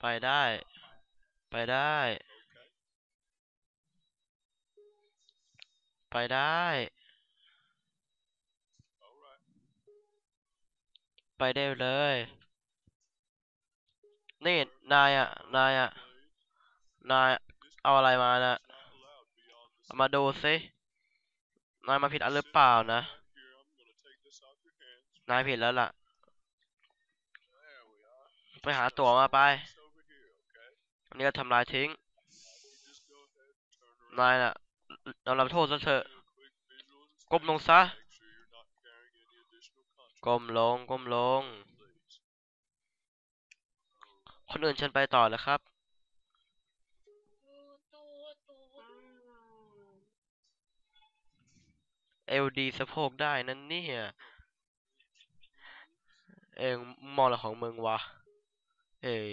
ไปได้ ไปได้ ไปได้ ไปได้เลย นี่นายอะ นายอะ นายเอาอะไรมานะเอามาดูสิ นายมาผิดอันหรือเปล่านะ นายผิดแล้วล่ะ ไปหาตั๋วมาไป อันนี้ก็ทำลายทิ้ง นายน่ะยอมรับโทษซะเถอะ ก้มลงซะ ก้มลง ก้มลง คนอื่นฉันไปต่อแล้วครับ เอลดีสะโพกได้นั่นนี่ยเองมองอะไรของมึงวะ เอ้ย